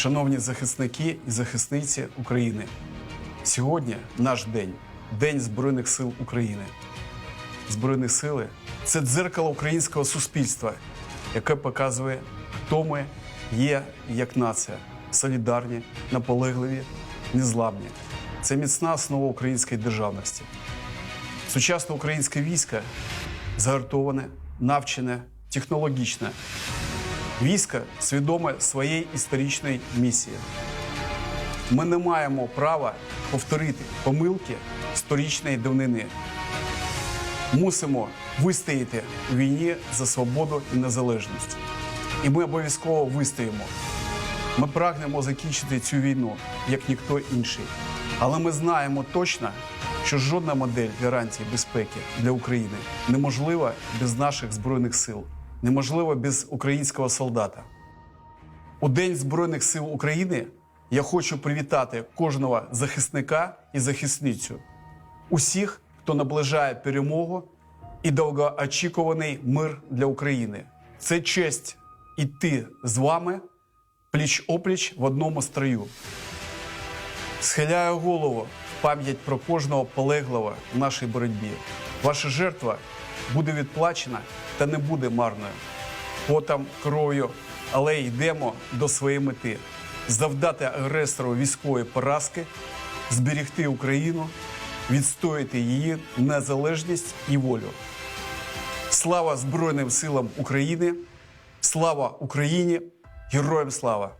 Шановні захисники і захисниці України, сьогодні наш день День Збройних сил України. Збройні сили це дзеркало українського суспільства, яке показує, хто ми є як нація, солідарні, наполегливі, незламні. Це міцна основа української державності. Сучасне українське військо згартоване, навчене, технологічне. Військо свідоме своєї історичної місії. Ми не маємо права повторити помилки сторічної давнини. Мусимо вистояти у війні за свободу і незалежність. І ми обов'язково вистоїмо. Ми прагнемо закінчити цю війну, як ніхто інший. Але ми знаємо точно, що жодна модель гарантії безпеки для України неможлива без наших збройних сил, неможлива без українського солдата. У День Збройних сил України я хочу привітати кожного захисника і захисницю, усіх, хто наближає перемогу і довгоочікуваний мир для України. Це честь іти з вами пліч опліч в одному строю. Схиляю голову в пам'ять про кожного полеглого в нашій боротьбі. Ваша жертва буде відплачена та не буде марною. Потом, кров'ю, але йдемо до своєї мети завдати агресору військової поразки, зберегти Україну, відстояти її незалежність і волю. Слава Збройним силам України! Слава Україні! Героям слава!